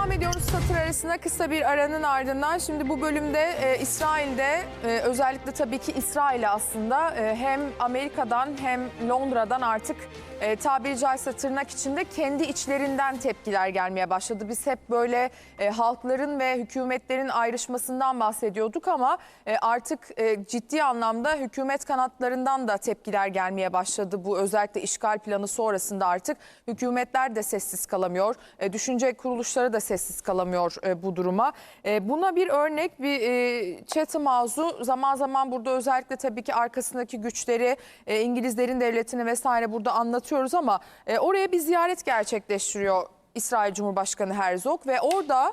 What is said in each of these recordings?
Devam ediyoruz satır arasına kısa bir aranın ardından. Şimdi bu bölümde e, İsrail'de e, özellikle tabii ki İsrail'e aslında e, hem Amerika'dan hem Londra'dan artık e, tabiri caizse tırnak içinde kendi içlerinden tepkiler gelmeye başladı. Biz hep böyle e, halkların ve hükümetlerin ayrışmasından bahsediyorduk ama e, artık e, ciddi anlamda hükümet kanatlarından da tepkiler gelmeye başladı. Bu özellikle işgal planı sonrasında artık hükümetler de sessiz kalamıyor. E, düşünce kuruluşları da sessiz kalamıyor e, bu duruma. E, buna bir örnek bir e, Chatham House'u zaman zaman burada özellikle tabii ki arkasındaki güçleri e, İngilizlerin devletini vesaire burada anlatıyoruz ama e, oraya bir ziyaret gerçekleştiriyor İsrail Cumhurbaşkanı Herzog ve orada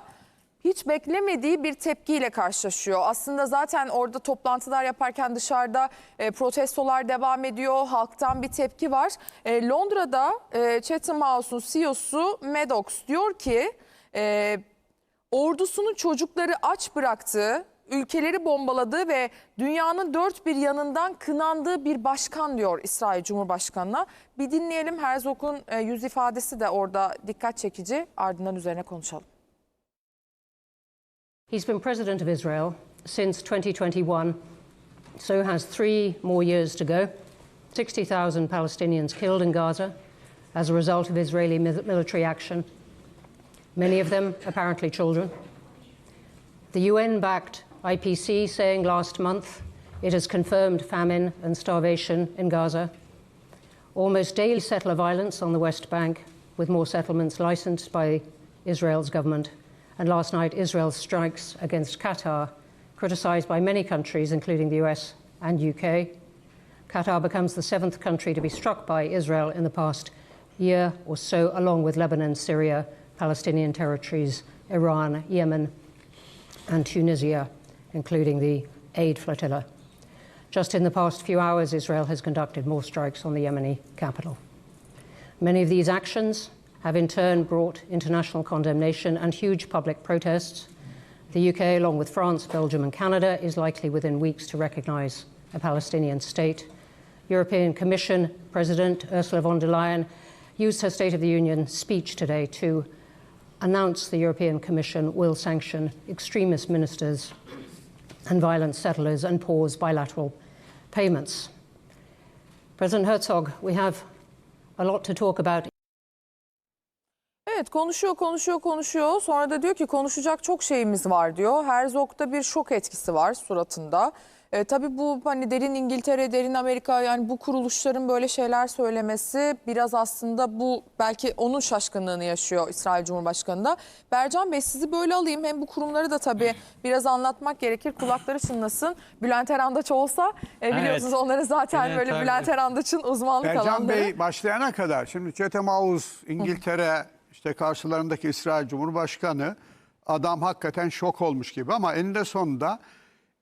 hiç beklemediği bir tepkiyle karşılaşıyor. Aslında zaten orada toplantılar yaparken dışarıda e, protestolar devam ediyor. Halktan bir tepki var. E, Londra'da e, Chatham House'un CEO'su Maddox diyor ki e, ordusunun çocukları aç bıraktığı, ülkeleri bombaladığı ve dünyanın dört bir yanından kınandığı bir başkan diyor İsrail Cumhurbaşkanı'na. Bir dinleyelim Herzog'un e, yüz ifadesi de orada dikkat çekici. Ardından üzerine konuşalım. He's been president of Israel since 2021, so has three more years to go. 60,000 Palestinians killed in Gaza as a result of Israeli mil- military action, many of them apparently children. The UN backed IPC saying last month it has confirmed famine and starvation in Gaza. Almost daily settler violence on the West Bank, with more settlements licensed by Israel's government. And last night, Israel's strikes against Qatar, criticized by many countries, including the US and UK. Qatar becomes the seventh country to be struck by Israel in the past year or so, along with Lebanon, Syria, Palestinian territories, Iran, Yemen, and Tunisia, including the aid flotilla. Just in the past few hours, Israel has conducted more strikes on the Yemeni capital. Many of these actions have in turn brought international condemnation and huge public protests. The UK, along with France, Belgium, and Canada, is likely within weeks to recognise a Palestinian state. European Commission President Ursula von der Leyen used her State of the Union speech today to announce the European Commission will sanction extremist ministers and violent settlers and pause bilateral payments. President Herzog, we have a lot to talk about Evet konuşuyor konuşuyor konuşuyor sonra da diyor ki konuşacak çok şeyimiz var diyor. Herzog'da bir şok etkisi var suratında. E, tabii bu hani derin İngiltere, derin Amerika yani bu kuruluşların böyle şeyler söylemesi biraz aslında bu belki onun şaşkınlığını yaşıyor İsrail Cumhurbaşkanı da. Bercan Bey sizi böyle alayım hem bu kurumları da tabii biraz anlatmak gerekir kulakları çınlasın. Bülent Erandaç olsa e, biliyorsunuz Evet. onları zaten Bülent böyle abi. Bülent Erandaç'ın uzmanlık Ercan alanları. Bey başlayana kadar şimdi Chatham House, İngiltere, işte karşılarındaki İsrail Cumhurbaşkanı adam hakikaten şok olmuş gibi ama eninde sonunda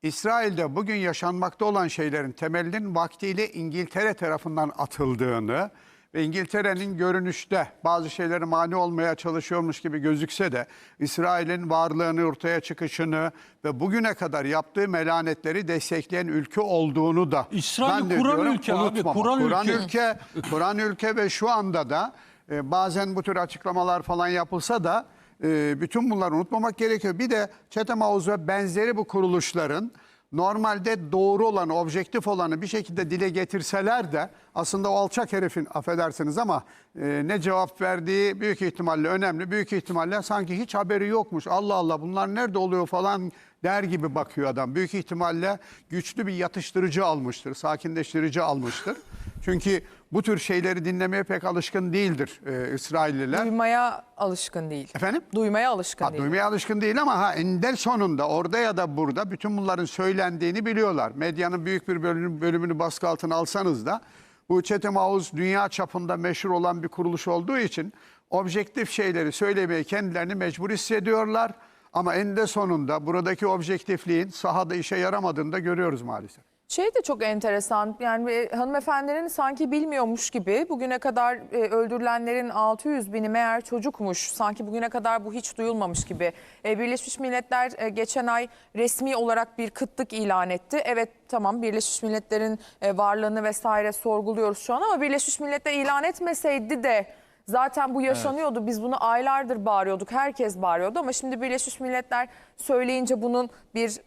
İsrail'de bugün yaşanmakta olan şeylerin temelinin vaktiyle İngiltere tarafından atıldığını ve İngiltere'nin görünüşte bazı şeylere mani olmaya çalışıyormuş gibi gözükse de İsrail'in varlığını ortaya çıkışını ve bugüne kadar yaptığı melanetleri destekleyen ülke olduğunu da İsrail'i ben kuran ülke abi, unutmamak. kuran Kuran ülke. ülke, Kur'an ülke ve şu anda da e, bazen bu tür açıklamalar falan yapılsa da e, bütün bunları unutmamak gerekiyor. Bir de Chatham House ve benzeri bu kuruluşların normalde doğru olanı, objektif olanı bir şekilde dile getirseler de aslında o alçak herifin affedersiniz ama e, ne cevap verdiği büyük ihtimalle önemli. Büyük ihtimalle sanki hiç haberi yokmuş. Allah Allah bunlar nerede oluyor falan der gibi bakıyor adam. Büyük ihtimalle güçlü bir yatıştırıcı almıştır, sakinleştirici almıştır. Çünkü bu tür şeyleri dinlemeye pek alışkın değildir e, İsrailliler. Duymaya alışkın değil. Efendim? Duymaya alışkın Ha, değil. duymaya alışkın değil ama ha eninde sonunda orada ya da burada bütün bunların söylendiğini biliyorlar. Medyanın büyük bir bölümünü, bölümünü baskı altına alsanız da bu Chatham House dünya çapında meşhur olan bir kuruluş olduğu için objektif şeyleri söylemeye kendilerini mecbur hissediyorlar. Ama eninde sonunda buradaki objektifliğin sahada işe yaramadığını da görüyoruz maalesef. Şey de çok enteresan yani hanımefendinin sanki bilmiyormuş gibi bugüne kadar e, öldürülenlerin 600 bini meğer çocukmuş. Sanki bugüne kadar bu hiç duyulmamış gibi. E, Birleşmiş Milletler e, geçen ay resmi olarak bir kıtlık ilan etti. Evet tamam Birleşmiş Milletler'in e, varlığını vesaire sorguluyoruz şu an ama Birleşmiş Milletler ilan etmeseydi de Zaten bu yaşanıyordu. Biz bunu aylardır bağırıyorduk. Herkes bağırıyordu ama şimdi Birleşmiş Milletler söyleyince bunun bir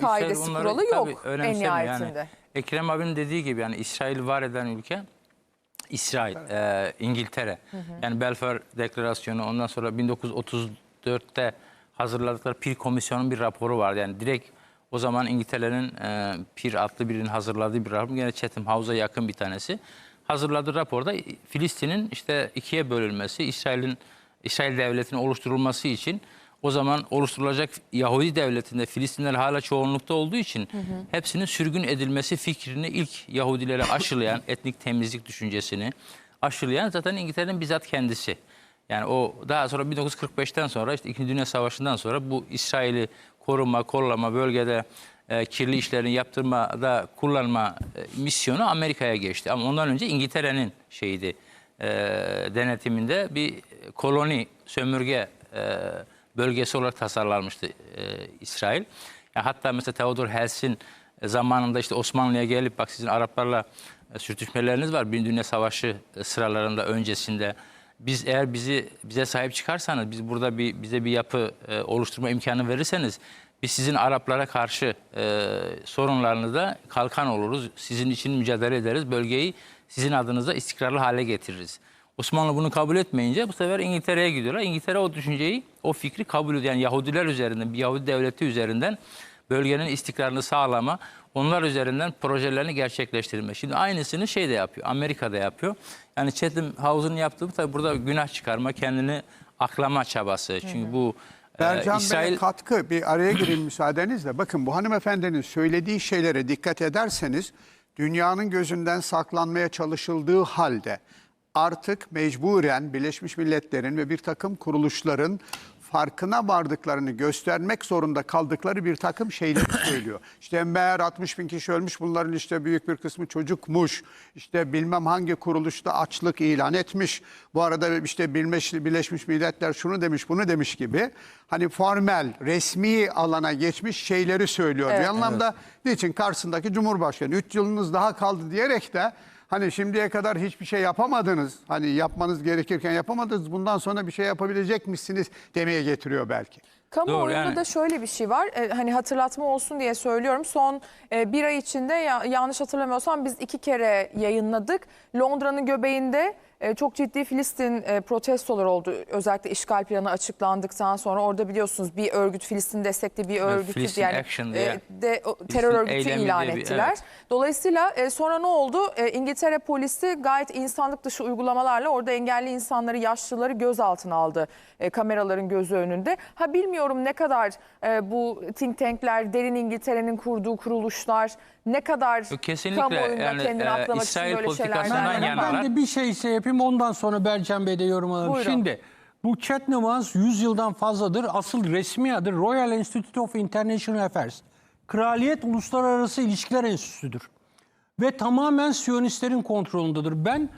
kaidesi onları kuralı tabii yok en önemsemiyor nihayetinde. Yani. Ekrem abinin dediği gibi yani İsrail var eden ülke İsrail, e, İngiltere. Yani Belfer Deklarasyonu ondan sonra 1934'te hazırladıkları Pir Komisyonu'nun bir raporu vardı. Yani direkt o zaman İngiltere'nin e, Pir adlı birinin hazırladığı bir rapor. Yine Chatham House'a yakın bir tanesi. Hazırladığı raporda Filistin'in işte ikiye bölünmesi, İsrail'in İsrail devletinin oluşturulması için o zaman oluşturulacak Yahudi devletinde Filistinler hala çoğunlukta olduğu için hepsinin sürgün edilmesi fikrini ilk Yahudilere aşılayan etnik temizlik düşüncesini aşılayan zaten İngiltere'nin bizzat kendisi. Yani o daha sonra 1945'ten sonra işte İkinci Dünya Savaşı'ndan sonra bu İsrail'i koruma, kollama, bölgede e, kirli işlerini yaptırmada kullanma e, misyonu Amerika'ya geçti. Ama ondan önce İngiltere'nin şeydi e, denetiminde bir koloni, sömürge e, bölgesi olarak tasarlanmıştı İsrail. Ya hatta mesela Theodor Herzl'in zamanında işte Osmanlı'ya gelip bak sizin Araplarla sürtüşmeleriniz var. Birinci Dünya Savaşı sıralarında öncesinde. Biz eğer bizi bize sahip çıkarsanız, biz burada bir bize bir yapı e, oluşturma imkanı verirseniz biz sizin Araplara karşı e, sorunlarınıza kalkan oluruz. Sizin için mücadele ederiz. Bölgeyi sizin adınıza istikrarlı hale getiririz. Osmanlı bunu kabul etmeyince bu sefer İngiltere'ye gidiyorlar. İngiltere o düşünceyi, o fikri kabul ediyor. Yani Yahudiler üzerinden, bir Yahudi devleti üzerinden bölgenin istikrarını sağlama, onlar üzerinden projelerini gerçekleştirme. Şimdi aynısını şey de yapıyor, Amerika'da yapıyor. Yani Chatham House'un yaptığı tabii burada günah çıkarma, kendini aklama çabası. Çünkü bu Bercan İsrail... Bey'e katkı bir araya gireyim müsaadenizle. Bakın bu hanımefendinin söylediği şeylere dikkat ederseniz dünyanın gözünden saklanmaya çalışıldığı halde artık mecburen Birleşmiş Milletler'in ve bir takım kuruluşların farkına vardıklarını göstermek zorunda kaldıkları bir takım şeyleri söylüyor. İşte meğer 60 bin kişi ölmüş bunların işte büyük bir kısmı çocukmuş. İşte bilmem hangi kuruluşta açlık ilan etmiş. Bu arada işte Birleşmiş, Birleşmiş Milletler şunu demiş bunu demiş gibi. Hani formel resmi alana geçmiş şeyleri söylüyor. Bir anlamda niçin karşısındaki Cumhurbaşkanı 3 yılınız daha kaldı diyerek de Hani şimdiye kadar hiçbir şey yapamadınız. Hani yapmanız gerekirken yapamadınız. Bundan sonra bir şey yapabilecekmişsiniz demeye getiriyor belki. Kamuoyunda yani. da şöyle bir şey var. E, hani hatırlatma olsun diye söylüyorum. Son e, bir ay içinde ya- yanlış hatırlamıyorsam biz iki kere yayınladık. Londra'nın göbeğinde çok ciddi Filistin e, protestoları oldu. Özellikle işgal planı açıklandıktan sonra orada biliyorsunuz bir örgüt Filistin destekli bir örgütü Filistin yani Action e, diye. de terör örgütü ilan diye bir- ettiler. evet. Dolayısıyla e, sonra ne oldu? E, İngiltere polisi gayet insanlık dışı uygulamalarla orada engelli insanları, yaşlıları gözaltına aldı e, kameraların gözü önünde. Ha bilmiyorum ne kadar e, bu think tankler, derin İngiltere'nin kurduğu kuruluşlar ne kadar kesinlikle. kamuoyunda Yani, kendini e, aklamak İsrail için böyle şeyler politikasından yana- Ben de bir şey şey yapayım ondan sonra Bercan Bey de yorum alır. Buyurun. Şimdi bu Chatham House 100 yıldan fazladır. Asıl resmi adı Royal Institute of International Affairs. Kraliyet Uluslararası İlişkiler Enstitüsü'dür. Ve tamamen Siyonistlerin kontrolündedir. Ben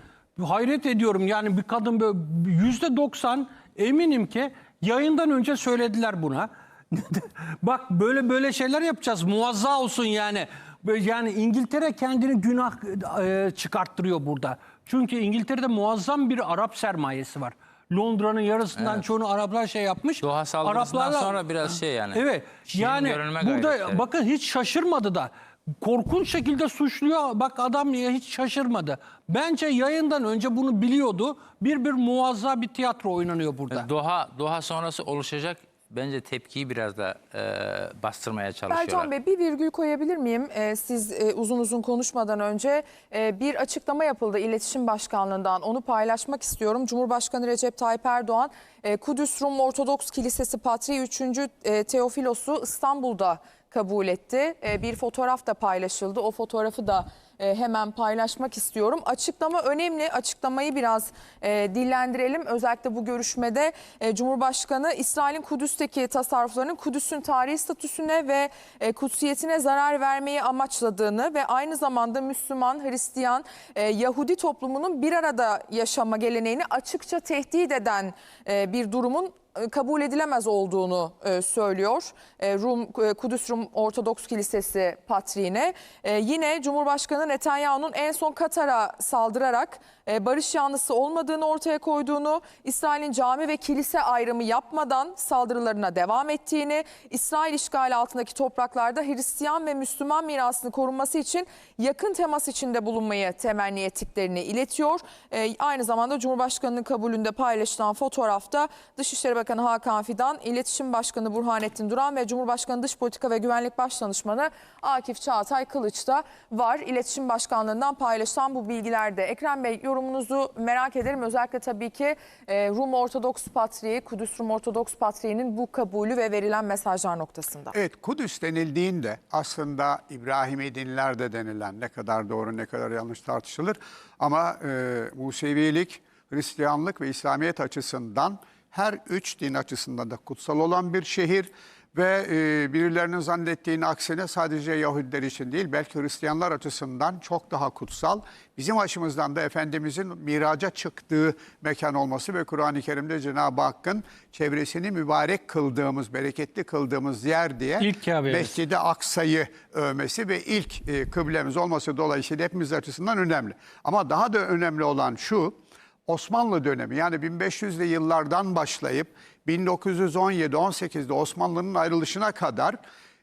hayret ediyorum yani bir kadın böyle yüzde 90 eminim ki yayından önce söylediler buna. Bak böyle böyle şeyler yapacağız muazza olsun yani. Yani İngiltere kendini günah e, çıkarttırıyor burada. Çünkü İngiltere'de muazzam bir Arap sermayesi var. Londra'nın yarısından çoğunu Araplar şey yapmış. Doha saldırısından Araplarla- sonra biraz şey yani. Evet. Yani burada gayretleri. bakın hiç şaşırmadı da. Korkunç şekilde suçluyor. Bak adam hiç şaşırmadı. Bence yayından önce bunu biliyordu. Bir bir muazza bir tiyatro oynanıyor burada. Doha Doha sonrası oluşacak bence tepkiyi biraz da e, bastırmaya çalışıyorlar. Ercan Bey bir virgül koyabilir miyim? Ee, siz e, uzun uzun konuşmadan önce e, bir açıklama yapıldı İletişim Başkanlığı'ndan. Onu paylaşmak istiyorum. Cumhurbaşkanı Recep Tayyip Erdoğan, e, Kudüs Rum Ortodoks Kilisesi Patriği 3. E, Teofilos'u İstanbul'da kabul etti. E, bir fotoğraf da paylaşıldı. O fotoğrafı da e, hemen paylaşmak istiyorum. Açıklama önemli. Açıklamayı biraz e, dillendirelim. Özellikle bu görüşmede e, Cumhurbaşkanı İsrail'in Kudüs'teki tasarruflarının Kudüs'ün tarihi statüsüne ve kutsiyetine zarar vermeyi amaçladığını ve aynı zamanda Müslüman, Hristiyan, Yahudi toplumunun bir arada yaşama geleneğini açıkça tehdit eden bir durumun kabul edilemez olduğunu e, söylüyor. E, Rum e, Kudüs Rum Ortodoks Kilisesi patriğine. E, yine Cumhurbaşkanı Netanyahu'nun en son Katar'a saldırarak e, barış yanlısı olmadığını ortaya koyduğunu, İsrail'in cami ve kilise ayrımı yapmadan saldırılarına devam ettiğini, İsrail işgali altındaki topraklarda Hristiyan ve Müslüman mirasını korunması için yakın temas içinde bulunmayı temenni ettiklerini iletiyor. E, aynı zamanda Cumhurbaşkanı'nın kabulünde paylaşılan fotoğrafta Dışişleri Bakanı Hakan Fidan, İletişim Başkanı Burhanettin Duran ve Cumhurbaşkanı Dış Politika ve Güvenlik Başdanışmanı Akif Çağatay Kılıç da var. İletişim Başkanlığı'ndan paylaşılan bu bilgilerde. Ekrem Bey yorumunuzu merak ederim. Özellikle tabii ki e, Rum Ortodoks Patriği, Kudüs Rum Ortodoks Patriği'nin bu kabulü ve verilen mesajlar noktasında. Evet Kudüs denildiğinde aslında İbrahimi dinlerde denilen ne kadar doğru ne kadar yanlış tartışılır. Ama e, Musevilik, Hristiyanlık ve İslamiyet açısından her üç din açısından da kutsal olan bir şehir. Ve e, birilerinin zannettiğinin aksine sadece Yahudiler için değil belki Hristiyanlar açısından çok daha kutsal. Bizim açımızdan da Efendimizin miraca çıktığı mekan olması ve Kur'an-ı Kerim'de Cenab-ı Hakk'ın çevresini mübarek kıldığımız, bereketli kıldığımız yer diye. Mescid-i Aksa'yı övmesi ve ilk e, kıblemiz olması dolayısıyla hepimiz açısından önemli. Ama daha da önemli olan şu, Osmanlı dönemi yani 1500'lü yıllardan başlayıp 1917-18'de Osmanlı'nın ayrılışına kadar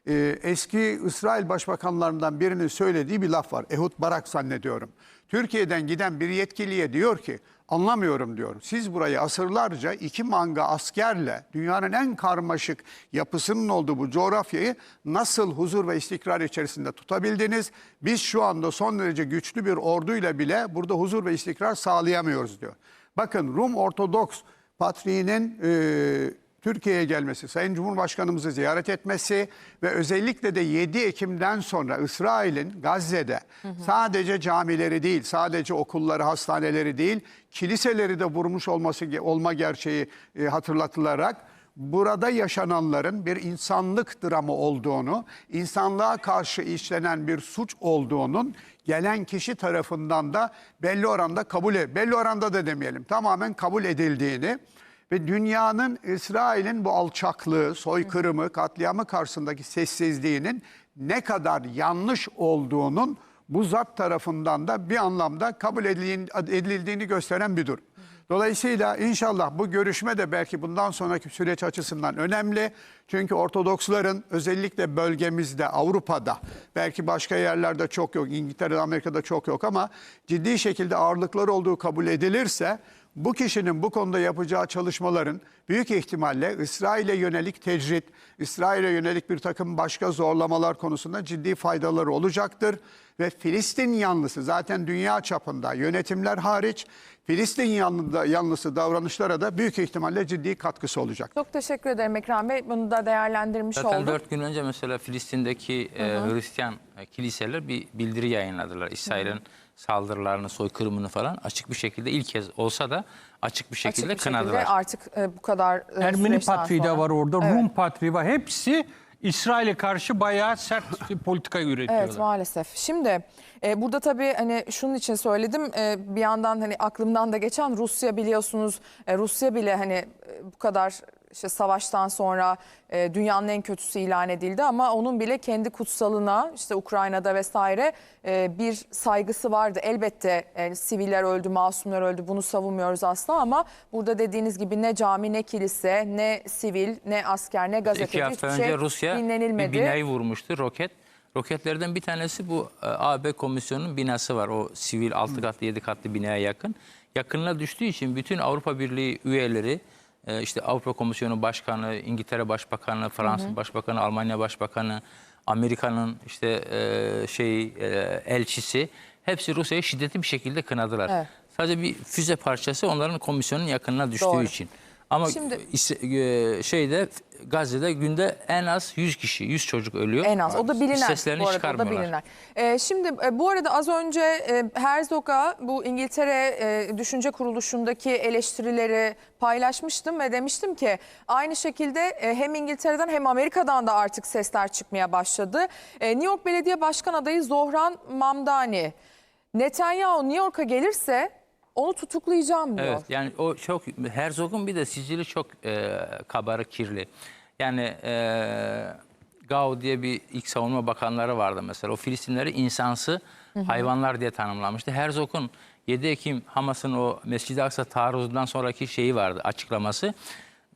e, eski İsrail başbakanlarından birinin söylediği bir laf var. Ehud Barak zannediyorum. Türkiye'den giden bir yetkiliye diyor ki anlamıyorum diyor. Siz burayı asırlarca iki manga askerle dünyanın en karmaşık yapısının olduğu bu coğrafyayı nasıl huzur ve istikrar içerisinde tutabildiniz? Biz şu anda son derece güçlü bir orduyla bile burada huzur ve istikrar sağlayamıyoruz diyor. Bakın Rum Ortodoks Patriğinin e, Türkiye'ye gelmesi, Sayın Cumhurbaşkanımızı ziyaret etmesi ve özellikle de 7 Ekim'den sonra İsrail'in Gazze'de sadece camileri değil, sadece okulları, hastaneleri değil, kiliseleri de vurmuş olması olma gerçeği e, hatırlatılarak burada yaşananların bir insanlık dramı olduğunu, insanlığa karşı işlenen bir suç olduğunun gelen kişi tarafından da belli oranda kabul e- belli oranda da demeyelim tamamen kabul edildiğini ve dünyanın İsrail'in bu alçaklığı, soykırımı, katliamı karşısındaki sessizliğinin ne kadar yanlış olduğunun bu zat tarafından da bir anlamda kabul edildiğini gösteren bir durum. Dolayısıyla inşallah bu görüşme de belki bundan sonraki süreç açısından önemli. Çünkü Ortodoksların özellikle bölgemizde, Avrupa'da, belki başka yerlerde çok yok, İngiltere'de, Amerika'da çok yok ama ciddi şekilde ağırlıkları olduğu kabul edilirse bu kişinin bu konuda yapacağı çalışmaların büyük ihtimalle İsrail'e yönelik tecrit, İsrail'e yönelik bir takım başka zorlamalar konusunda ciddi faydaları olacaktır. Ve Filistin yanlısı zaten dünya çapında yönetimler hariç Filistin yanlı, yanlısı davranışlara da büyük ihtimalle ciddi katkısı olacak. Çok teşekkür ederim Ekrem Bey. Bunu da değerlendirmiş Zaten olduk. dört gün önce mesela Filistin'deki e, Hristiyan e, kiliseler bir bildiri yayınladılar. İsrail'in saldırılarını, soykırımını falan açık bir şekilde ilk kez olsa da açık bir şekilde Açık bir şekilde kınadılar. artık e, bu kadar e, Ermeni patriği de var orada, Evet. Rum patriği var. Hepsi İsrail'e karşı bayağı sert politika üretiyorlar. Evet maalesef. Şimdi e, burada tabii hani şunun için söyledim. E, bir yandan hani aklımdan da geçen Rusya biliyorsunuz. e, Rusya bile hani e, bu kadar işte savaştan sonra e, dünyanın en kötüsü ilan edildi ama onun bile kendi kutsalına işte Ukrayna'da vesaire e, bir saygısı vardı. Elbette e, siviller öldü, masumlar öldü. Bunu savunmuyoruz asla ama burada dediğiniz gibi ne cami, ne kilise, ne sivil, ne asker, ne gazeteci İki hafta hiçbir önce şey Rusya bir dinlenilmedi. binayı vurmuştu roket. Roketlerden bir tanesi bu e, AB komisyonunun binası var. O sivil 6 katlı 7 katlı binaya yakın. Yakınına düştüğü için bütün Avrupa Birliği üyeleri e, işte Avrupa Komisyonu Başkanı, İngiltere Başbakanı, Fransa Başbakanı, Almanya Başbakanı, Amerika'nın işte e, şey e, elçisi hepsi Rusya'yı şiddetli bir şekilde kınadılar. Evet. Sadece bir füze parçası onların komisyonun yakınına düştüğü Doğru. için. Ama Şimdi- İs- e, şeyde Gazze'de günde en az 100 kişi, 100 çocuk ölüyor. En az. O da bilinen. Seslerini bu arada, o da çıkarmıyorlar. bilinen. Ee, şimdi e, bu arada az önce e, Herzog'a bu İngiltere e, Düşünce Kuruluşu'ndaki eleştirileri paylaşmıştım ve demiştim ki aynı şekilde e, hem İngiltere'den hem Amerika'dan da artık sesler çıkmaya başladı. E, New York Belediye Başkan adayı Zohran Mamdani Netanyahu New York'a gelirse Onu tutuklayacağım diyor. Evet yani o çok Herzog'un bir de sicili çok e, kabarık kirli. Yani e, Gao diye bir ilk savunma bakanları vardı mesela. O Filistinleri insansı hayvanlar diye tanımlamıştı. Herzog'un 7 Ekim Hamas'ın o Mescid-i Aksa taarruzundan sonraki şeyi vardı açıklaması.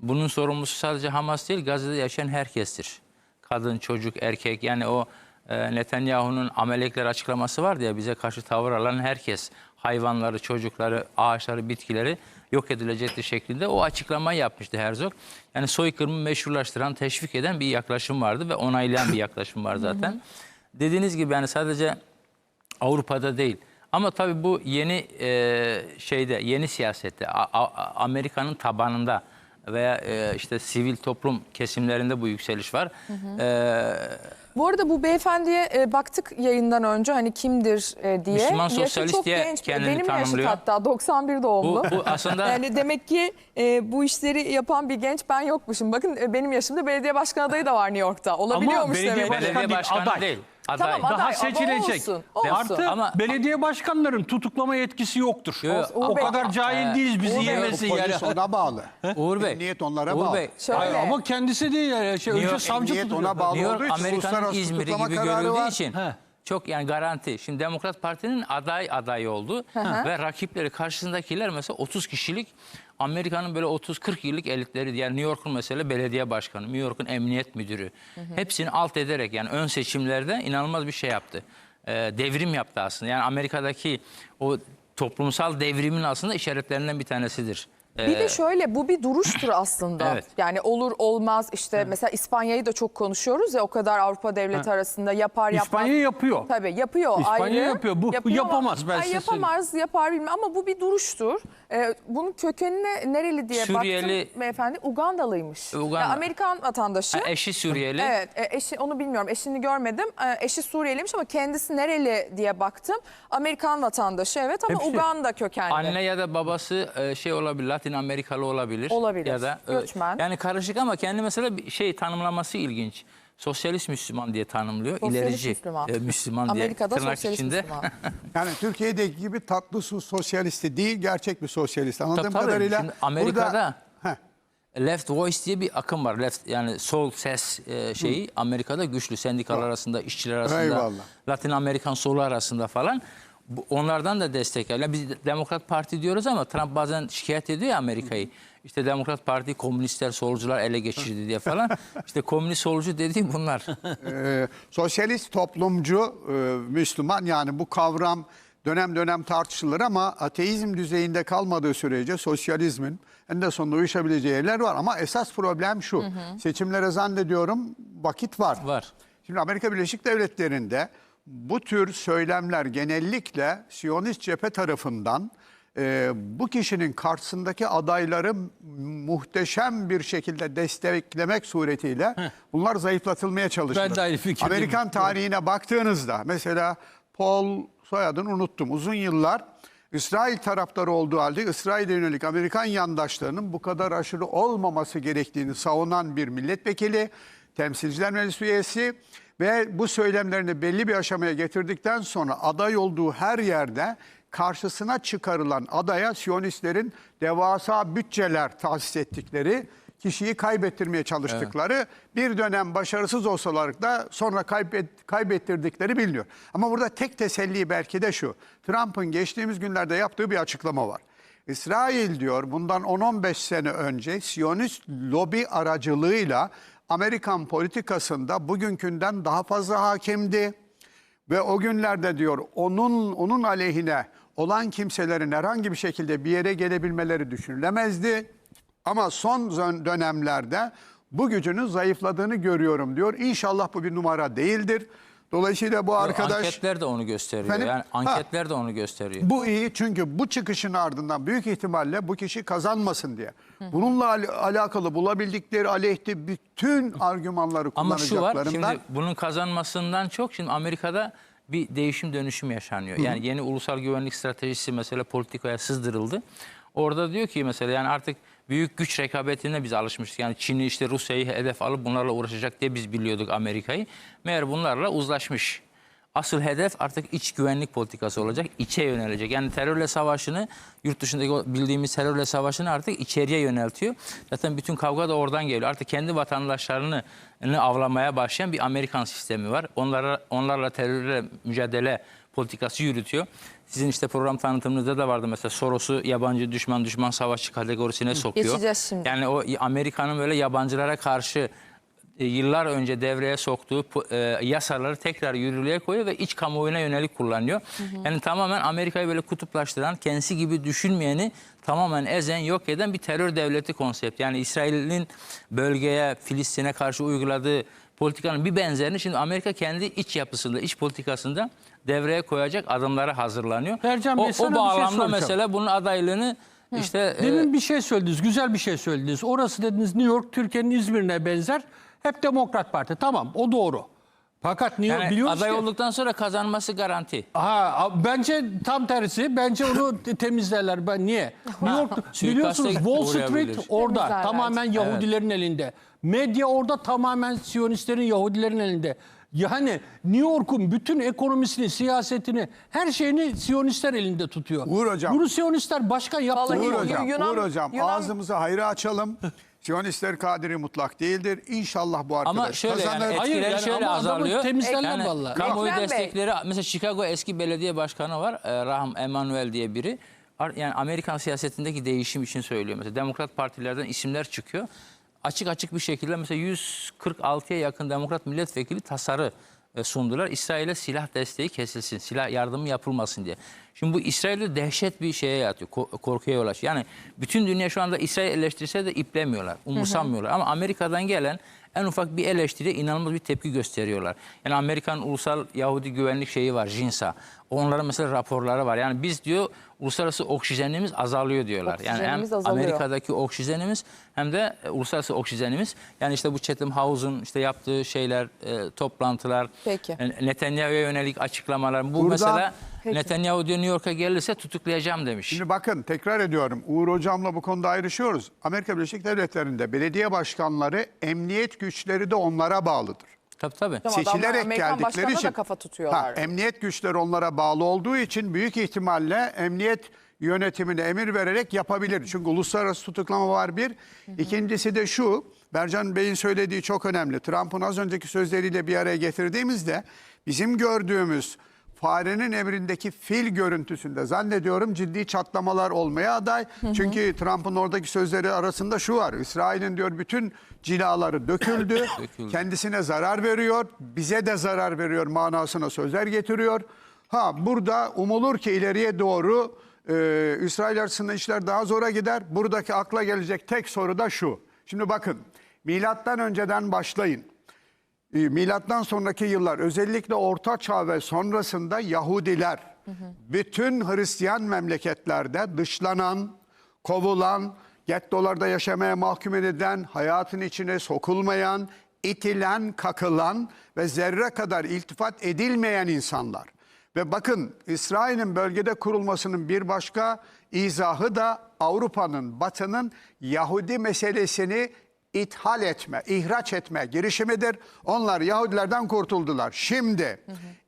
Bunun sorumlusu sadece Hamas değil Gazze'de yaşayan herkestir. Kadın, çocuk, erkek yani o e, Netanyahu'nun amelekler açıklaması vardı ya bize karşı tavır alan herkes hayvanları, çocukları, ağaçları, bitkileri yok edilecektir şeklinde o açıklamayı yapmıştı Herzog. Yani soykırımı meşrulaştıran, teşvik eden bir yaklaşım vardı ve onaylayan bir yaklaşım var zaten. Dediğiniz gibi yani sadece Avrupa'da değil. Ama tabii bu yeni e, şeyde, yeni siyasette, Amerika'nın tabanında veya e, işte sivil toplum kesimlerinde bu yükseliş var. E, Bu arada bu beyefendiye e, baktık yayından önce hani kimdir e, diye. Müslüman Yaşı sosyalist çok diye genç. kendini Benim tanımlıyor. yaşıt hatta 91 doğumlu. bu, bu aslında Yani demek ki e, bu işleri yapan bir genç ben yokmuşum. Bakın e, benim yaşımda belediye başkan adayı da var New York'ta. Olabiliyormuş belediye demek. başkanı- belediye başkanı aday. değil. Aday. Tamam, aday. Daha ama seçilecek. olsun, olsun. Artı Ama- belediye başkanların tutuklama yetkisi yoktur. Yo, o Uğur Bey- kadar cahil değiliz bizi Uğur Bey- yemesin yani. Polis ona bağlı. Uğur Bey. Emniyet onlara Uğur bağlı. Bey. Şöyle. Hayır, ama kendisi değil yani. Şey, New önce savcı Emniyet tutuyor. ona bağlı New olduğu York için Amerika'nın uluslararası İzmir'i tutuklama gibi görüldüğü var. için He. Çok yani garanti. Şimdi Demokrat Parti'nin aday aday oldu ve rakipleri karşısındakiler mesela 30 kişilik Amerika'nın böyle 30-40 yıllık elitleri yani New York'un mesela belediye başkanı, New York'un emniyet müdürü hepsini alt ederek yani ön seçimlerde inanılmaz bir şey yaptı. Ee, devrim yaptı aslında. Yani Amerika'daki o toplumsal devrimin aslında işaretlerinden bir tanesidir. Bir Ee, de şöyle bu bir duruştur aslında. Evet. Yani olur olmaz işte mesela İspanya'yı da çok konuşuyoruz ya o kadar Avrupa devleti arasında yapar yapmaz. İspanya yapıyor. Tabii yapıyor İspanya ayrı. yapıyor. Bu ama- yapamaz, ben Ay, size Yapamaz yapar bilmem ama bu bir duruştur. Ee, bunun kökenine nereli diye Suriyeli- baktım beyefendi Ugandalıymış. Uganda. Ya Amerikan vatandaşı. ha, eşi Suriyeli. Evet, e, eşi onu bilmiyorum. Eşini görmedim. E, eşi Suriyeliymiş ama kendisi nereli diye baktım. Amerikan vatandaşı evet ama Hepsi. Uganda kökenli. Anne ya da babası e, şey olabilir, Latin Amerikalı olabilir. Olabilir. Ya da e, Göçmen. Yani karışık ama kendi mesela bir şey tanımlaması ilginç. Sosyalist Müslüman diye tanımlıyor. Sosyalist İlerici Müslüman. e, Müslüman diye Amerika'da tırnak sosyalist içinde. Müslüman. Yani Türkiye'deki gibi tatlı su sosyalisti değil, gerçek bir sosyalist. Anladığım Tabii, kadarıyla Şimdi Amerika'da- burada... Left Voice diye bir akım var. Left yani sol ses e, şeyi Amerika'da güçlü sendikalar arasında, işçiler arasında, Eyvallah. Latin Amerikan solu arasında falan. Bu- onlardan da destek alıyor. Biz Demokrat Parti diyoruz ama Trump bazen şikayet ediyor ya Amerika'yı. İşte Demokrat Parti komünistler, solcular ele geçirdi diye falan. İşte komünist solcu dediğim bunlar. Ee, sosyalist toplumcu e, Müslüman yani bu kavram dönem dönem tartışılır ama ateizm düzeyinde kalmadığı sürece sosyalizmin en de sonunda uyuşabileceği yerler var. Ama esas problem şu seçimlere zannediyorum vakit var. Var. Şimdi Amerika Birleşik Devletleri'nde bu tür söylemler genellikle Siyonist cephe tarafından e, bu kişinin karşısındaki adayları muhteşem bir şekilde desteklemek suretiyle bunlar zayıflatılmaya çalışılır. Ben de aynı fikirdeyim. Amerikan tarihine baktığınızda mesela Paul soyadını unuttum. Uzun yıllar İsrail taraftarı olduğu halde İsrail'e yönelik Amerikan yandaşlarının bu kadar aşırı olmaması gerektiğini savunan bir milletvekili, temsilciler meclisi üyesi ve bu söylemlerini belli bir aşamaya getirdikten sonra aday olduğu her yerde karşısına çıkarılan adaya Siyonistlerin devasa bütçeler tahsis ettikleri kişiyi kaybettirmeye çalıştıkları bir dönem başarısız olsalar da sonra kaybet, kaybettirdikleri biliniyor. Ama burada tek teselli belki de şu. Trump'ın geçtiğimiz günlerde yaptığı bir açıklama var. İsrail diyor bundan 10-15 sene önce Siyonist lobi aracılığıyla Amerikan politikasında bugünkünden daha fazla hakimdi. Ve o günlerde diyor onun onun aleyhine olan kimselerin herhangi bir şekilde bir yere gelebilmeleri düşünülemezdi. Ama son dönemlerde bu gücünün zayıfladığını görüyorum diyor. İnşallah bu bir numara değildir. Dolayısıyla bu arkadaş Anketler de onu gösteriyor. Efendim? Yani Ha. anketler de onu gösteriyor. bu iyi çünkü bu çıkışın ardından büyük ihtimalle bu kişi kazanmasın diye. Bununla al- alakalı bulabildikleri aleyhte bütün argümanları Ama şu var kullanacaklarından şimdi bunun kazanmasından çok şimdi Amerika'da bir değişim dönüşüm yaşanıyor. Yani yeni ulusal güvenlik stratejisi mesela politikaya sızdırıldı. Orada diyor ki mesela yani artık büyük güç rekabetine biz alışmıştık. Yani Çin'i işte Rusya'yı hedef alıp bunlarla uğraşacak diye biz biliyorduk Amerika'yı. Meğer bunlarla uzlaşmış. Asıl hedef artık iç güvenlik politikası olacak. içe yönelecek. Yani terörle savaşını yurt dışındaki bildiğimiz terörle savaşını artık içeriye yöneltiyor. Zaten bütün kavga da oradan geliyor. Artık kendi vatandaşlarını avlamaya başlayan bir Amerikan sistemi var. Onlara onlarla terörle mücadele politikası yürütüyor. Sizin işte program tanıtımınızda da vardı mesela Soros'u yabancı düşman düşman savaşçı kategorisine sokuyor. Geçeceğiz şimdi. Yani o Amerika'nın böyle yabancılara karşı e, yıllar önce devreye soktuğu e, yasaları tekrar yürürlüğe koyuyor ve iç kamuoyuna yönelik kullanıyor. Yani tamamen Amerika'yı böyle kutuplaştıran, kendisi gibi düşünmeyeni tamamen ezen, yok eden bir terör devleti konsepti. Yani İsrail'in bölgeye, Filistin'e karşı uyguladığı politikanın bir benzerini şimdi Amerika kendi iç yapısında, iç politikasında devreye koyacak adımlara hazırlanıyor. Ercan Bey, o, o şey bağlamda soracağım. mesela bunun adaylığını işte e, Demin bir şey söylediniz, güzel bir şey söylediniz. Orası dediniz New York, Türkiye'nin İzmir'ine benzer. Hep Demokrat Parti. Tamam, o doğru. Fakat New York yani biliyoruz aday ki... olduktan sonra kazanması garanti. Ha, bence tam tersi. Bence onu te- temizlerler. Ben niye? New York biliyorsunuz Wall Street orada Temizlerler. tamamen Yahudilerin elinde. Medya orada tamamen Siyonistlerin, Yahudilerin elinde. Yani New York'un bütün ekonomisini, siyasetini, her şeyini Siyonistler elinde tutuyor. Uğur Hocam. Bunu Siyonistler başkan yaptı. Vallahi Uğur hocam, Yunan- Uğur hocam Yunan- ağzımızı hayra açalım. Siyonistler kadiri mutlak değildir. İnşallah bu arkadaş Ama şöyle kazanır. yani Hayır, etkileri yani şöyle ama adamı azalıyor. temizlerler yani vallahi. Kamuoyu Ekrem Bey. destekleri mesela Chicago eski belediye başkanı var. E, Rahm Emanuel diye biri. Ar- Yani Amerikan siyasetindeki değişim için söylüyor. Mesela Demokrat partilerden isimler çıkıyor. Açık açık bir şekilde mesela 146'ya yakın Demokrat milletvekili tasarı sundular. İsrail'e silah desteği kesilsin, silah yardımı yapılmasın diye. Şimdi bu İsrail'de dehşet bir şeye yatıyor, ko- korkuya yol açıyor. Yani bütün dünya şu anda İsrail eleştirse de iplemiyorlar, umursamıyorlar. Ama Amerika'dan gelen en ufak bir eleştiriye inanılmaz bir tepki gösteriyorlar. Yani Amerikan Ulusal Yahudi Güvenlik şeyi var, JINSA. Onların mesela raporları var. Yani biz diyor uluslararası oksijenimiz azalıyor diyorlar. yani hem Oksijenimiz azalıyor. Amerika'daki oksijenimiz hem de e, uluslararası oksijenimiz. Yani işte bu Chatham House'un işte yaptığı şeyler, e, toplantılar, Peki. e, Netanyahu'ya yönelik açıklamalar. Bu Buradan- mesela Peki. Netanyahu diyor New York'a gelirse tutuklayacağım demiş. Şimdi bakın tekrar ediyorum. Uğur hocamla bu konuda ayrışıyoruz. Amerika Birleşik Devletleri'nde belediye başkanları emniyet güçleri de onlara bağlıdır. Tabii tabii. Tamam, adamlar Seçilerek Amerikan geldikleri başkanına için da kafa tutuyorlar. Ha, emniyet güçleri onlara bağlı olduğu için büyük ihtimalle emniyet yönetimine emir vererek yapabilir. Çünkü uluslararası tutuklama var bir. İkincisi de şu. Bercan Bey'in söylediği çok önemli. Trump'ın az önceki sözleriyle bir araya getirdiğimizde bizim gördüğümüz farenin emrindeki fil görüntüsünde zannediyorum ciddi çatlamalar olmaya aday. Çünkü Trump'ın oradaki sözleri arasında şu var. İsrail'in diyor bütün cilaları döküldü. Döküldü. Kendisine zarar veriyor, bize de zarar veriyor manasına sözler getiriyor. Ha burada umulur ki ileriye doğru e, İsrail arasında işler daha zora gider. Buradaki akla gelecek tek soru da şu. Şimdi bakın milattan önceden başlayın. E, Milattan sonraki yıllar özellikle Orta Çağ ve sonrasında Yahudiler bütün Hristiyan memleketlerde dışlanan, kovulan, gettolarda yaşamaya mahkum edilen, hayatın içine sokulmayan, itilen, kakılan ve zerre kadar iltifat edilmeyen insanlar. Ve bakın İsrail'in bölgede kurulmasının bir başka izahı da Avrupa'nın, Batı'nın Yahudi meselesini ithal etme, ihraç etme girişimidir. Onlar Yahudilerden kurtuldular. Şimdi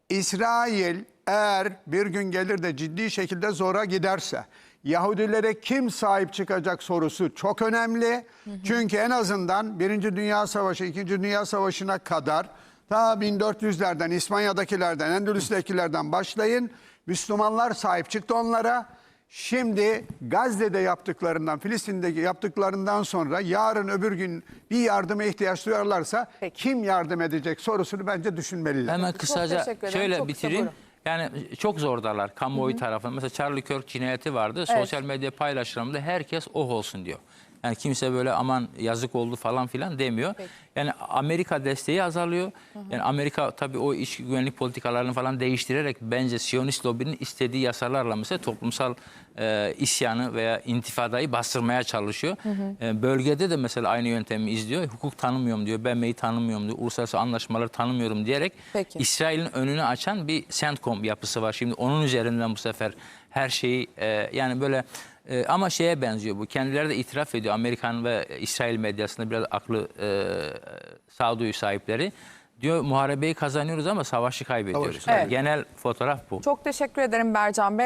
İsrail eğer bir gün gelir de ciddi şekilde zora giderse Yahudilere kim sahip çıkacak sorusu çok önemli. Çünkü en azından Birinci Dünya Savaşı, İkinci Dünya Savaşı'na kadar ta 1400'lerden, İspanya'dakilerden, Endülüs'tekilerden başlayın. Müslümanlar sahip çıktı onlara. Şimdi Gazze'de yaptıklarından, Filistin'deki yaptıklarından sonra yarın öbür gün bir yardıma ihtiyaç duyarlarsa Peki. kim yardım edecek sorusunu bence düşünmeliler. Hemen kısaca şöyle Çok kısa, bitireyim. buyurun. Yani çok zordalar kamuoyu tarafından. Mesela Charlie Kirk cinayeti vardı. Evet. Sosyal medya paylaşımında herkes oh olsun diyor. Yani kimse böyle aman yazık oldu falan filan demiyor. Yani Amerika desteği azalıyor. Yani Amerika tabii o iç güvenlik politikalarını falan değiştirerek bence Siyonist lobinin istediği yasalarla mesela toplumsal e, isyanı veya intifadayı bastırmaya çalışıyor. E, bölgede de mesela aynı yöntemi izliyor. Hukuk tanımıyorum diyor. BM'yi tanımıyorum diyor. Uluslararası anlaşmaları tanımıyorum diyerek Peki. İsrail'in önünü açan bir CENTCOM yapısı var. Şimdi onun üzerinden bu sefer her şeyi e, yani böyle e, ama şeye benziyor bu. Kendileri de itiraf ediyor Amerikan ve İsrail medyasında biraz aklı e, sağduyu sahipleri. Diyor muharebeyi kazanıyoruz ama savaşı kaybediyoruz. Evet. Genel fotoğraf bu. Çok teşekkür ederim Bercan Bey.